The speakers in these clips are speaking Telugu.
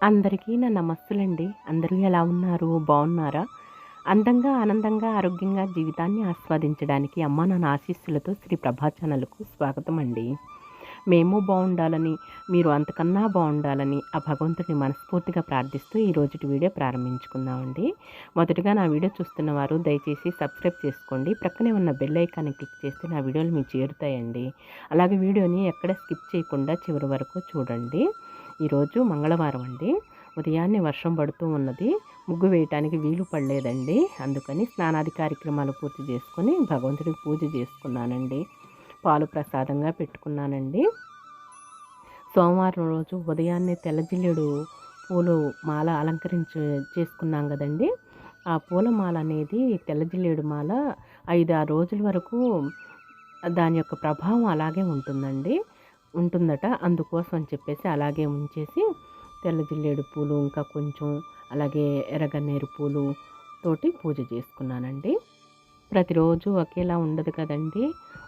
అందరికీ నా నమస్తులండి అందరూ ఎలా ఉన్నారు? బాగున్నారా? అందంగా ఆనందంగా ఆరోగ్యంగా జీవితాన్ని ఆస్వాదించడానికి అమ్మ నా ఆశీస్సులతో శ్రీ ప్రభా ఛానల్కు స్వాగతం అండి మేము బాగుండాలని మీరు అంతకన్నా బాగుండాలని ఆ భగవంతుడిని మనస్ఫూర్తిగా ప్రార్థిస్తూ ఈ రోజుటి వీడియో ప్రారంభించుకుందామండి. మొదటగా నా వీడియో చూస్తున్న వారు దయచేసి సబ్స్క్రైబ్ చేసుకోండి. ప్రక్కనే ఉన్న బెల్ ఐకాన్ని క్లిక్ చేస్తే నా వీడియోలు మీకు చేరుతాయండి. అలాగే వీడియోని ఎక్కడ స్కిప్ చేయకుండా చివరి వరకు చూడండి. ఈరోజు మంగళవారం అండి. ఉదయాన్నే వర్షం పడుతూ ఉన్నది. ముగ్గు వేయటానికి వీలు పడలేదండి. అందుకని స్నానాది కార్యక్రమాలు పూర్తి చేసుకొని భగవంతుడికి పూజ చేసుకున్నానండి. పాలు ప్రసాదంగా పెట్టుకున్నానండి. సోమవారం రోజు ఉదయాన్నే తెల్లజిల్లుడు పూలు మాల అలంకరించి చేసుకున్నాం కదండి. ఆ పూలమాల అనేది తెల్లజిల్లేడు మాల ఐదు ఆరు రోజుల వరకు దాని యొక్క ప్రభావం అలాగే ఉంటుందండి. ఉంటుందట. అందుకోసం అని చెప్పేసి అలాగే ఉంచేసి తెల్ల జిల్లేడు పూలు ఇంకా కొంచెం అలాగే ఎర్రగన్నేరు పూలు తోటి పూజ చేసుకున్నానండి. ప్రతిరోజు ఒకేలా ఉండదు కదండి.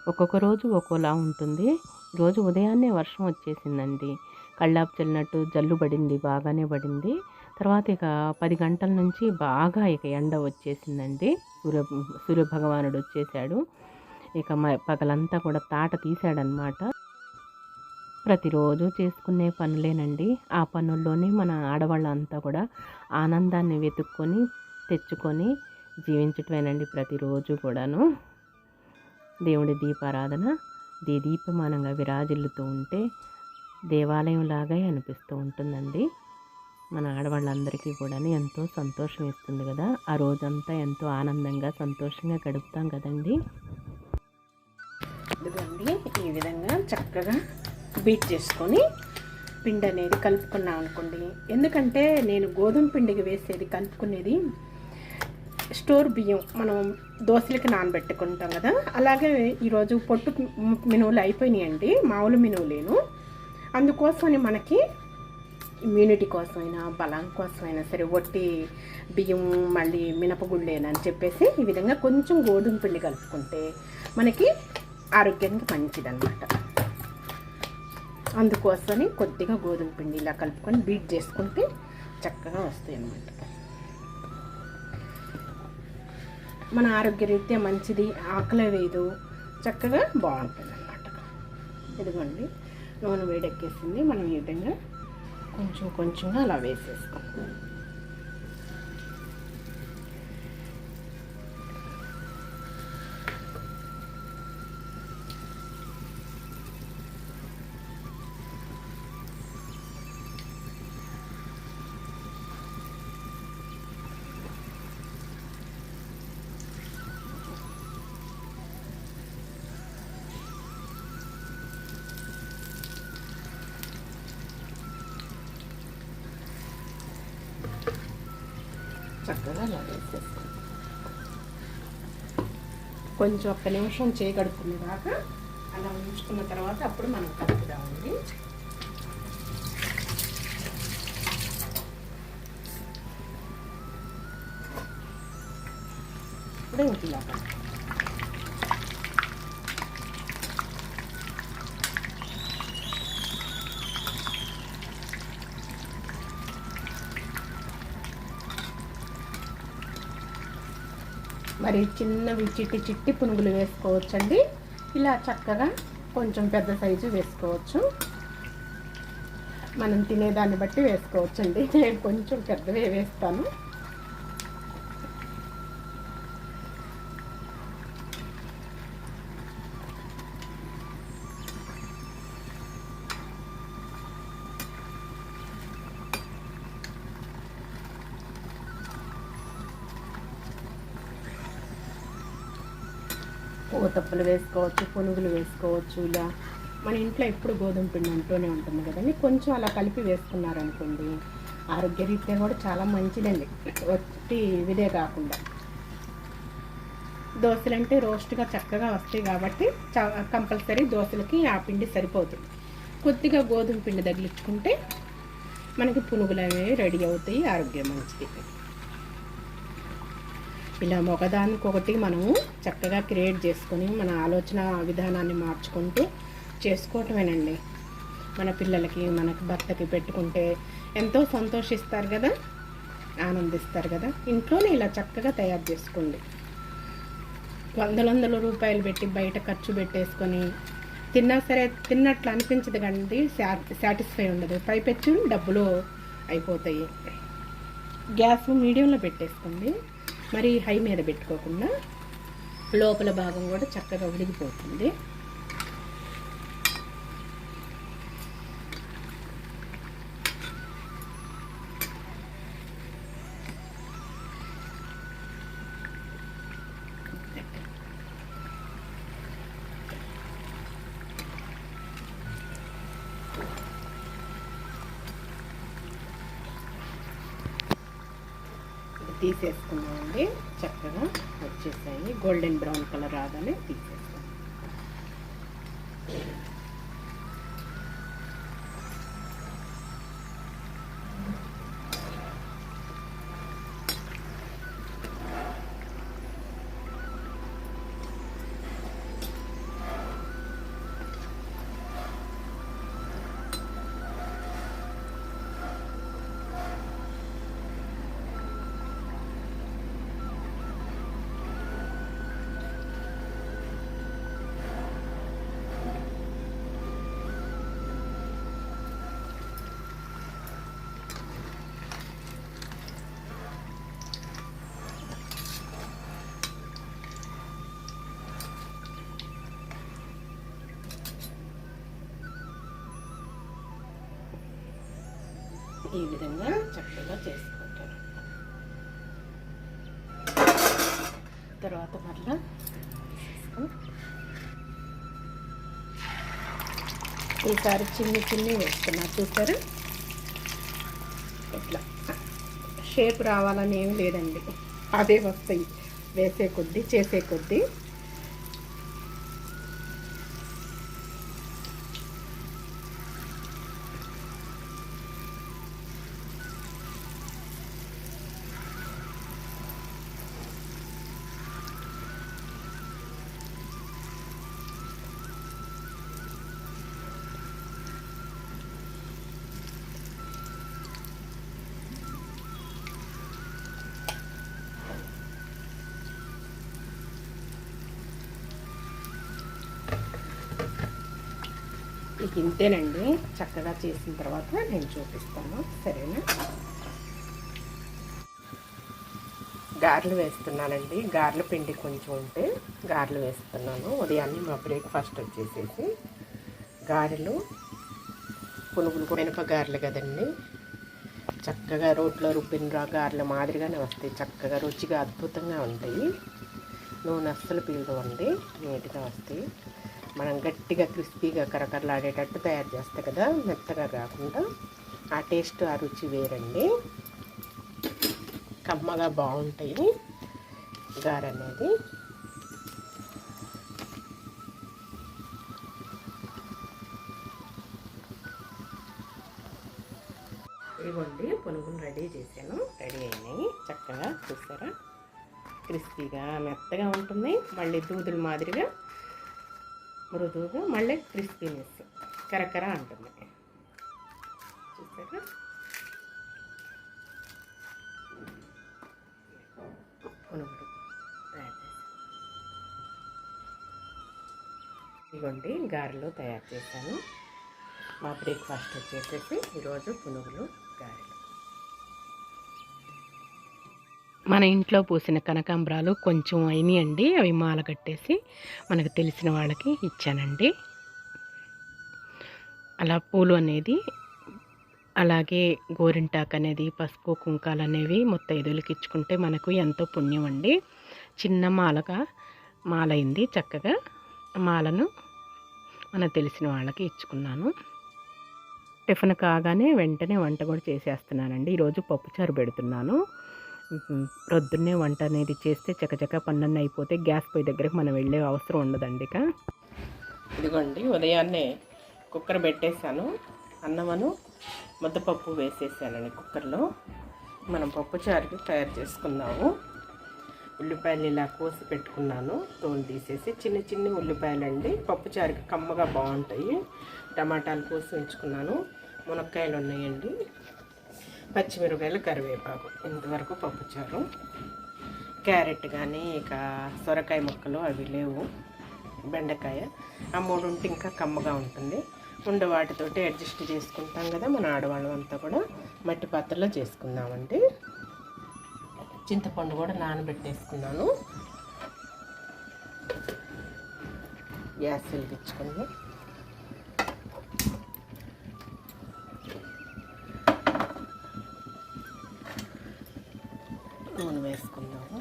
ఒక్కొక్క రోజు ఒక్కోలా ఉంటుంది. రోజు ఉదయాన్నే వర్షం వచ్చేసిందండి. కళ్ళాపు చల్లినట్టు జల్లు పడింది బాగానే పడింది. తర్వాత ఇక పది గంటల నుంచి బాగా ఇక ఎండ వచ్చేసిందండి. సూర్య సూర్యభగవానుడు వచ్చేసాడు ఇక పగలంతా కూడా తాట తీశాడనమాట ప్రతిరోజు చేసుకునే పనులేనండి. ఆ పనుల్లోనే మన ఆడవాళ్ళంతా కూడా ఆనందాన్ని వెతుక్కొని తెచ్చుకొని జీవించటమేనండి ప్రతిరోజు కూడాను. దేవుడి దీపారాధన దీ దీపమానంగా విరాజిల్లుతూ ఉంటే దేవాలయంలాగా అనిపిస్తూ ఉంటుందండి. మన ఆడవాళ్ళందరికీ కూడా ఎంతో సంతోషం ఇస్తుంది కదా. ఆ రోజంతా ఎంతో ఆనందంగా సంతోషంగా గడుపుతాం కదండి. ఇదిగోండి ఈ విధంగా చక్కగా బీట్ చేసుకొని పిండి అనేది కలుపుకున్నాం అనుకోండి. ఎందుకంటే నేను గోధుమ పిండికి వేసేది కలుపుకునేది స్టోర్ బియ్యం. మనం దోశలకి నానబెట్టుకుంటాం కదా. అలాగే ఈరోజు పొట్టు మినువులు అయిపోయినాయండి. మామూలు మినువులేను. అందుకోసమని మనకి ఇమ్యూనిటీ కోసమైనా బలం కోసమైనా సరే ఒట్టి బియ్యం మళ్ళీ మినపగుళ్ళేనని చెప్పేసి ఈ విధంగా కొంచెం గోధుమ పిండి కలుపుకుంటే మనకి ఆరోగ్యానికి మంచిదన్నమాట. అందుకోసమని కొద్దిగా గోధుమ పిండి ఇలా కలుపుకొని బీట్ చేసుకుంటే చక్కగా వస్తాయి అన్నమాట. మన ఆరోగ్యరీత్యా మంచిది ఆకలి వేయదు చక్కగా బాగుంటుంది అన్నమాట ఇదిగోండి నూనె వేడెక్కేసింది. మనం ఈ విధంగా కొంచెం కొంచెంగా అలా వేసేసుకుంటాం చక్కగా అలా వేసేస్తాం కొంచెం ఒక్క నిమిషం చేయగడుకునే దాకా అలా ఉంచుకున్న తర్వాత అప్పుడు మనం కలుపుదామండి. ఇప్పుడు ఇంటిలా మరి చిన్నవి చిట్టి చిట్టి పునుగులు వేసుకోవచ్చండి. ఇలా చక్కగా కొంచెం పెద్ద సైజు వేసుకోవచ్చు. మనం తినేదాన్ని బట్టి వేసుకోవచ్చండి. నేను కొంచెం పెద్దవే వేస్తాను. ఊతప్పులు వేసుకోవచ్చు పునుగులు వేసుకోవచ్చు ఇలా మన ఇంట్లో ఎప్పుడు గోధుమ పిండి ఉంటూనే ఉంటుంది కదండి. కొంచెం అలా కలిపి వేసుకున్నారనుకోండి ఆరోగ్యరీత్యా కూడా చాలా మంచిదండి. వచ్చి ఇదే కాకుండా. దోశలు అంటే రోస్ట్గా చక్కగా వస్తాయి కాబట్టి కంపల్సరీ దోశలకి ఆ పిండి సరిపోతుంది. కొద్దిగా గోధుమ పిండి తగిలించుకుంటే మనకి పునుగులు అనేవి రెడీ అవుతాయి ఆరోగ్యం మంచిది. ఇలా ఒకదానికొకటి మనము చక్కగా క్రియేట్ చేసుకొని మన ఆలోచన విధానాన్ని మార్చుకుంటూ చేసుకోవటమేనండి. మన పిల్లలకి మనకి భర్తకి పెట్టుకుంటే ఎంతో సంతోషిస్తారు కదా? ఆనందిస్తారు కదా? ఇంట్లోనే ఇలా చక్కగా తయారు చేసుకోండి. వందల వందల రూపాయలు పెట్టి బయట ఖర్చు పెట్టేసుకొని తిన్నా సరే తిన్నట్లు అనిపించదు కానీ సాటిస్ఫై ఉండదు. పైపెచ్చు డబ్బులు అయిపోతాయి. గ్యాస్ మీడియంలో పెట్టేసుకోండి. మరి హై మీద పెట్టుకోకుండా లోపల భాగం కూడా చక్కగా ఉడికిపోతుంది. గోల్డెన్ బ్రౌన్ కలర్ రాగానే తీసేస్తాం. ఈ విధంగా చక్కగా చేసుకుంటాను తర్వాత మరలా ఈసారి చిన్ని చిన్ని వేస్తున్నారు చూసారా ఇట్లా షేప్ రావాలని ఏం లేదండి అదే వస్తాయి వేసే కొద్దీ చేసే కొద్దీ మీకు ఇంతేనండి. చక్కగా చేసిన తర్వాత నేను చూపిస్తాను. సరేనా? గారెలు వేస్తున్నానండి. గారెల పిండి కొంచెం ఉంటే గారెలు వేస్తున్నాను. ఉదయాన్నే మా బ్రేక్ఫాస్ట్ వచ్చేసేసి గారెలు పునుగులు మినప గారెలు కదండి. చక్కగా రోట్లో రుబ్బిన రా గారెల మాదిరిగానే వస్తాయి. చక్కగా రుచిగా అద్భుతంగా ఉంటాయి. నూనె అస్సలు పీలవండి. నీట్గా వస్తాయి. మనం గట్టిగా క్రిస్పీగా కరకరలాడేటట్టు తయారు చేస్తాం కదా మెత్తగా కాకుండా ఆ టేస్ట్ ఆ రుచి వేరండి. కమ్మగా బాగుంటాయి గార అనేది. ఇదిగోండి పునుగులు రెడీ చేశాను. రెడీ అయినాయి. చక్కగా చూస్తారా క్రిస్పీగా మెత్తగా ఉంటుంది. మళ్ళీ దూదుల మాదిరిగా మృదువుగా మళ్ళీ క్రిస్పీనెస్. కరకర అంటుంది. చూసారా? పునుగులు ఇదిగోండి గారెలు తయారు చేశాను. మా బ్రేక్ఫాస్ట్ వచ్చేసేసి ఈరోజు పునుగులు గారెలు. మన ఇంట్లో పూసిన కనకాంబరాలు కొంచెం అయినాయండి. అవి మాల కట్టేసి మనకు తెలిసిన వాళ్ళకి ఇచ్చానండి. అలా పూలు అనేది అలాగే గోరింటాకు అనేది పసుపు కుంకాలు అనేవి ముత్తైదులకి ఇచ్చుకుంటే మనకు ఎంతో పుణ్యం అండి. చిన్న మాలగా మాలైంది చక్కగా. మాలను మనకు తెలిసిన వాళ్ళకి ఇచ్చుకున్నాను. టిఫిన్ కాగానే వెంటనే వంట కూడా చేసేస్తున్నానండి. ఈరోజు పప్పుచారు పెడుతున్నాను. ప్రొద్దున్నే వంట అనేది చేస్తే చకచక పన్నెండు అయిపోతే గ్యాస్ పొయ్యి దగ్గరకు మనం వెళ్ళే అవసరం ఉండదండి ఇక. ఇదిగోండి ఉదయాన్నే కుక్కర్ పెట్టేశాను. అన్నమను ముద్దపప్పు వేసేసానండి కుక్కర్లో. మనం పప్పుచారుకి తయారు చేసుకుందాము ఉల్లిపాయలు ఇలా కోసి పెట్టుకున్నాను. తోలు తీసేసి చిన్న చిన్న ఉల్లిపాయలు అండి పప్పుచారుకి కమ్మగా బాగుంటాయి. టమాటాలు కోసి ఉంచుకున్నాను. మునక్కాయలు ఉన్నాయండి. పచ్చిమిరపకాయలు కరివేపాకు. ఇంతవరకు పప్పుచారు క్యారెట్ కానీ ఇక సొరకాయ ముక్కలు అవి లేవు. బెండకాయ. ఆ మూడు ఉంటే ఇంకా కమ్మగా ఉంటుంది. ఉండే వాటితోటి అడ్జస్ట్ చేసుకుంటాం కదా మన ఆడవాళ్ళం అంతా కూడా. మట్టి పాత్రలో చేసుకుందామండి. చింతపండు కూడా నానబెట్టేసుకున్నాను. గ్యాస్ వెలిగించుకుందాం. నూనె వేసుకుందాము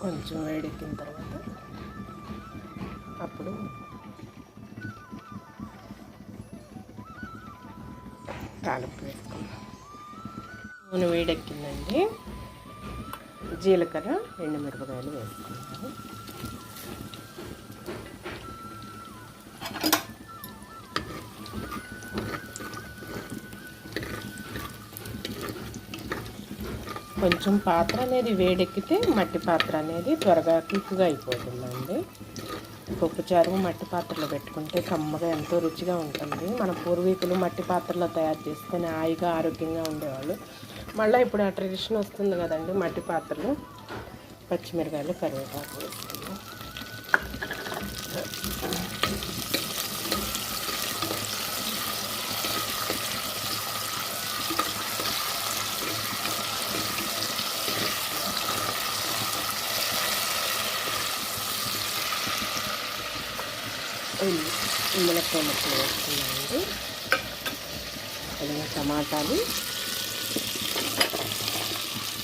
కొంచెం వేడెక్కిన తర్వాత అప్పుడు తాలింపు వేసుకుందాం నూనె వేడెక్కిందండి. జీలకర్ర ఎండుమిరపకాయలు వేసుకుందాం కొంచెం పాత్ర అనేది వేడెక్కితే మట్టి పాత్ర అనేది త్వరగా క్విక్గా అయిపోతుందండి. పప్పుచారు మట్టి పాత్రలో పెట్టుకుంటే కమ్మగా ఎంతో రుచిగా ఉంటుంది. మన పూర్వీకులు మట్టి పాత్రలో తయారు చేసుకొని హాయిగా ఆరోగ్యంగా ఉండేవాళ్ళు. మళ్ళీ ఇప్పుడు ఆ ట్రెడిషన్ వస్తుంది కదండి మట్టి పాత్రలు. పచ్చిమిరకాయలు కరివేపాకు. వేసుకుందాం మిరపకాయ ముక్కలు వేసుకున్నామండి అలాగే టమాటాలు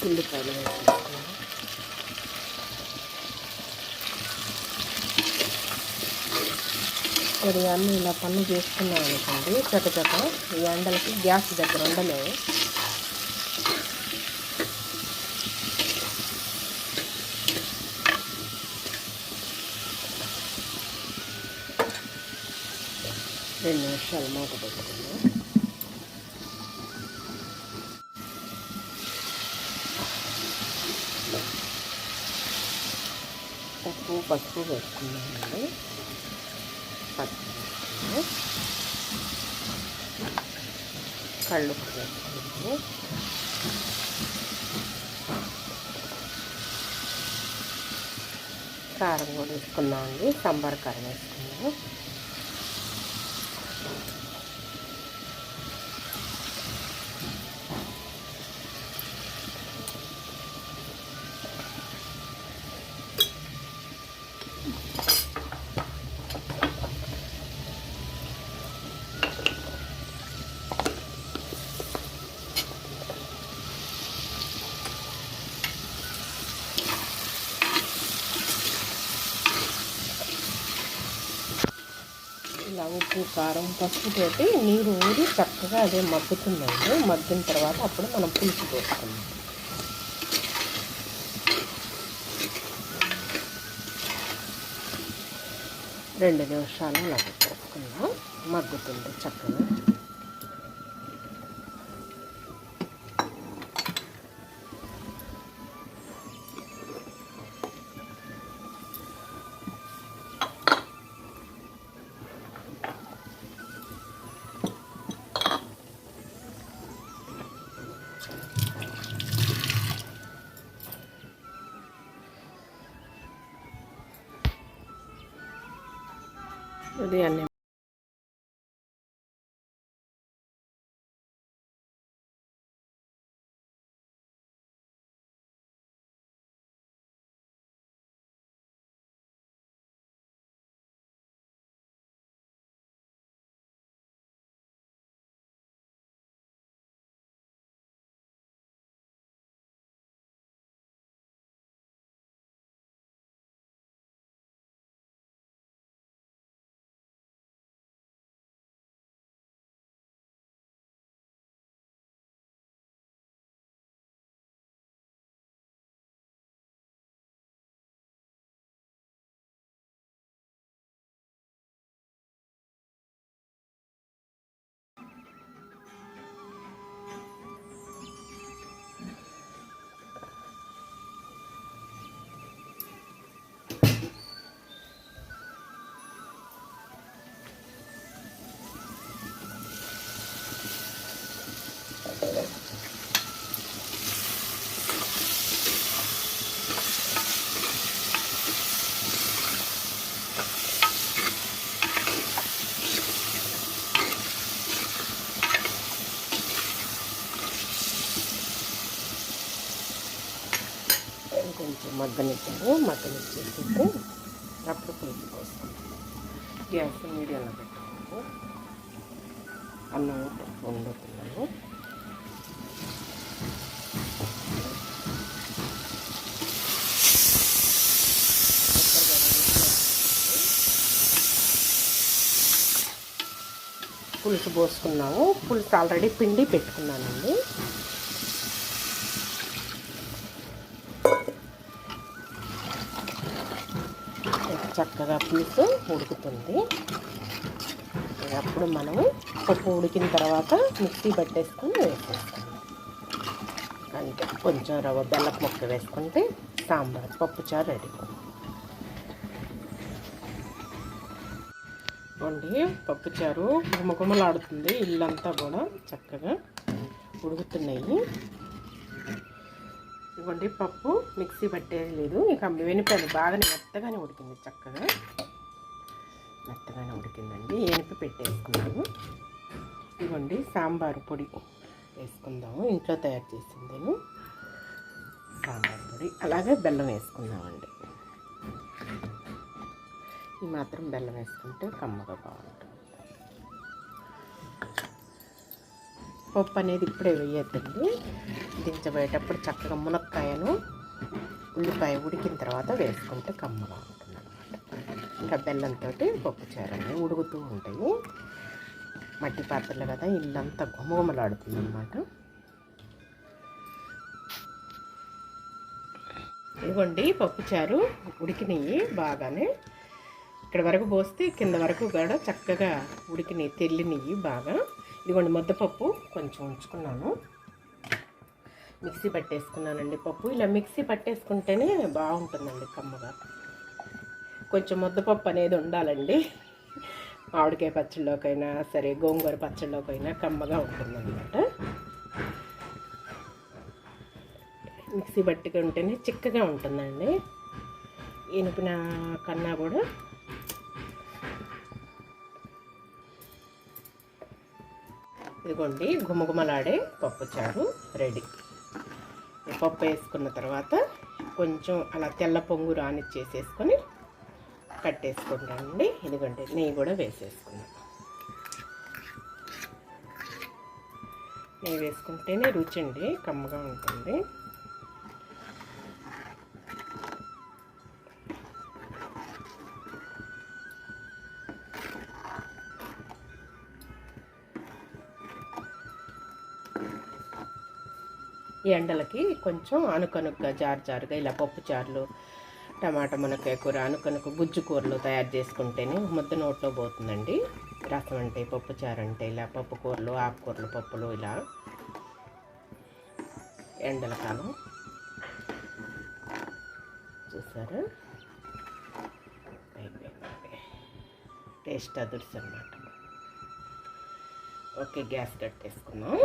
ఉల్లిపాయలు వేసుకున్నాము ఉదయాన్నే ఇలా పన్ను చేసుకున్నాం అనుకోండి చక్కచక్క ఈ ఎండలకి గ్యాస్ దగ్గర ఉండలేము రెండు నిమిషాలు మూత పెట్టుకుందాం ఉప్పు పసుపు వేసుకున్నామండి. పసుపు. వేసుకున్నాము కళ్ళుప్పు వేసుకున్నాము. కారం కూడా వేసుకున్నామండి. సాంబార్ కారం వేసుకున్నాం ఇలా ఉప్పు కారం పసుపు తోటి నీరు ఊరి చక్కగా అదే మగ్గుతుందండి. మగ్గిన తర్వాత అప్పుడు మనం పులుసు పోసుకుందాం. రెండు నిమిషాలు అలా పెట్టేసుకుందాం మగ్గుతుంది చక్కగా. দিয়ে আনি ఉదయాన్నే ఇచ్చారు మటన్ మగ్గనిచ్చేసి అప్పుడు పులుసు కోసం గ్యాస్ మీడియంలో పెట్టుకున్నాము. అన్నం వండుకున్నాము పులుసు పోసుకున్నాము. పులుసు ఆల్రెడీ పిండి పెట్టుకున్నానండి. చక్కగా ఉడుకుతుంది. అప్పుడు మనము పప్పు ఉడికిన తర్వాత మిక్సీ పట్టేసుకొని వేసేస్తాం అంటే కొంచెం రవ్వ బెల్లపు ముక్క వేసుకుంటే సాంబార్ పప్పుచారు రెడీ. అండి పప్పుచారు గుమగుమలాడుతుంది. ఇల్లంతా కూడా చక్కగా ఉడుకుతున్నాయి. ఇవ్వండి పప్పు మిక్సీ పట్టేది లేదు. ఇక వెనిపాను బాగా మెత్తగానే ఉడికింది చక్కగా మెత్తగానే ఉడికిందండి. ఎనిపి పెట్టేసుకున్నాము ఇవ్వండి సాంబారు పొడి వేసుకుందాము. ఇంట్లో తయారు చేసింది నేను. సాంబార్ పొడి. అలాగే బెల్లం వేసుకుందామండి ఈ మాత్రం బెల్లం వేసుకుంటే కమ్మగా బాగుంది పప్పు అనేది ఇప్పుడే వేయద్దండి. దించబోయేటప్పుడు చక్కగా మునక్కాయను ఉల్లిపాయ ఉడికిన తర్వాత వేసుకుంటే కమ్మగా ఉంటుంది అనమాట ఇంకా బెల్లంతో పప్పు చారని ఉడుకుతూ ఉంటాయి. మట్టి పాత్రలు కదా ఇల్లంతా గుమగుమలాడుతుంది అనమాట ఇదిగోండి పప్పుచారు ఉడికినాయి బాగానే. ఇక్కడ వరకు పోస్తే కింద వరకు కూడా చక్కగా ఉడికినాయి తెల్లినవి బాగా. ఇదిగోండి ముద్దపప్పు కొంచెం ఉంచుకున్నాను. మిక్సీ పట్టేసుకున్నానండి పప్పు. ఇలా మిక్సీ పట్టేసుకుంటేనే బాగుంటుందండి కమ్మగా. కొంచెం ముద్దపప్పు అనేది ఉండాలండి. మామిడికాయ పచ్చళ్ళలోకైనా సరే గోంగూర పచ్చళ్ళలోకైనా కమ్మగా ఉంటుందన్నమాట. మిక్సీ పట్టుకుంటేనే చిక్కగా ఉంటుందండి. ఇనుపిన కన్నా కూడా ఇదిగోండి గుమగుమలాడే పప్పుచారు రెడీ. పప్పు వేసుకున్న తర్వాత కొంచెం అలా తెల్ల పొంగు రానిచ్చేసేసుకొని కట్టేసుకుంటానండి. ఇదిగోండి నెయ్యి కూడా వేసేసుకున్నాను నెయ్యి వేసుకుంటేనే రుచి అండి కమ్మగా ఉంటుంది. ఎండలకి కొంచెం అనుకనుగ్గా జారు జారుగా ఇలా పప్పు చారులు టమాటా మునక్కాయ కూర అనుకనుక గుజ్జు కూరలు తయారు చేసుకుంటేనే ముద్ద నోట్లో పోతుందండి. రసం అంటే పప్పు చారు అంటే ఇలా పప్పు కూరలు ఆకుకూరలు పప్పులు ఇలా ఎండల కాలం. చూసారా? అయిపోయిందండి. టేస్ట్ అదుర్స్ అనమాట ఓకే గ్యాస్ కట్టేసుకున్నాం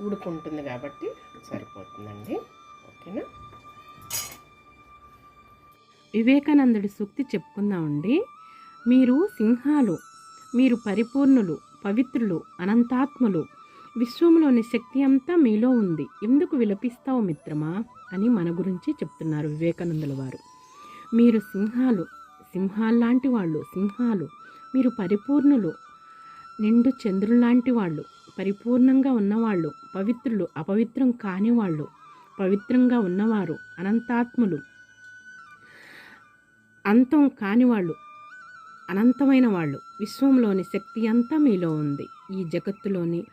ఉడుకుంటుంది కాబట్టి సరిపోతుందండి. ఓకేనా? వివేకానందుడి సూక్తి చెప్పుకుందామండి. మీరు సింహాలు మీరు పరిపూర్ణులు పవిత్రులు అనంతాత్ములు విశ్వంలోని శక్తి అంతా మీలో ఉంది. ఎందుకు విలపిస్తావు మిత్రమా? అని మన గురించి చెప్తున్నారు వివేకానందుల వారు. మీరు సింహాలు సింహాల్లాంటి వాళ్ళు సింహాలు మీరు పరిపూర్ణులు నిండు చంద్రులాంటి వాళ్ళు పరిపూర్ణంగా ఉన్నవాళ్ళు పవిత్రులు అపవిత్రం కాని వాళ్ళు పవిత్రంగా ఉన్నవారు అనంతాత్ములు అంతం కానివాళ్ళు అనంతమైన వాళ్ళు. విశ్వంలోని శక్తి అంతా మీలో ఉంది. ఈ జగత్తులోని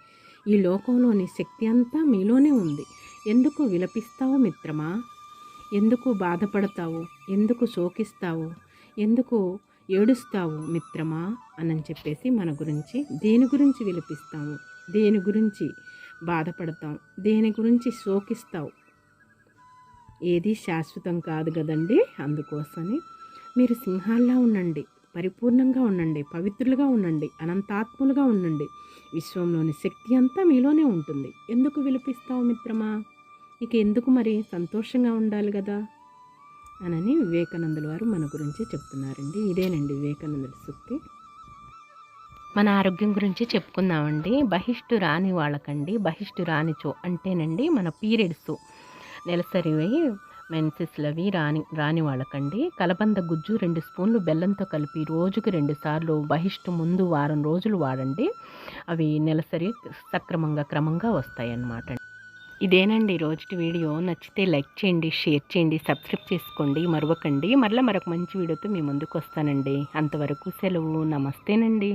ఈ లోకంలోని శక్తి అంతా మీలోనే ఉంది. ఎందుకు విలపిస్తావు మిత్రమా? ఎందుకు బాధపడతావు? ఎందుకు శోకిస్తావు? ఎందుకు ఏడుస్తావు మిత్రమా? అని చెప్పేసి మన గురించి దేని గురించి విలపిస్తాము? దేని గురించి బాధపడతాం దేని గురించి శోకిస్తావు? ఏది శాశ్వతం కాదు కదండి అందుకోసమని మీరు సింహాల్లా ఉండండి పరిపూర్ణంగా ఉండండి పవిత్రులుగా ఉండండి అనంతాత్ములుగా ఉండండి. విశ్వంలోని శక్తి అంతా మీలోనే ఉంటుంది. ఎందుకు విలపిస్తావు మిత్రమా? ఇక ఎందుకు మరి సంతోషంగా ఉండాలి కదా? అనని వివేకానందుల వారు మన గురించి చెప్తున్నారండి. ఇదేనండి వివేకానందుల సూక్తి. మన ఆరోగ్యం గురించి చెప్పుకుందామండి. బహిష్టు రాని వాళ్ళకండి. బహిష్టు రానిచో అంటేనండి మన పీరియడ్స్. నెలసరివి మెన్సెస్లవి రాని రాని వాళ్ళకండి. కలబంద గుజ్జు రెండు స్పూన్లు బెల్లంతో కలిపి రోజుకి రెండు సార్లు బహిష్టు ముందు వారం రోజులు వాడండి. అవి నెలసరి సక్రమంగా క్రమంగా వస్తాయి అన్నమాట ఇదేనండి రోజుటి వీడియో. నచ్చితే లైక్ చేయండి షేర్ చేయండి సబ్స్క్రైబ్ చేసుకోండి. మరవకండి. మరలా మరొక మంచి వీడియోతో మీ ముందుకు వస్తానండి. అంతవరకు సెలవు. నమస్తేనండి.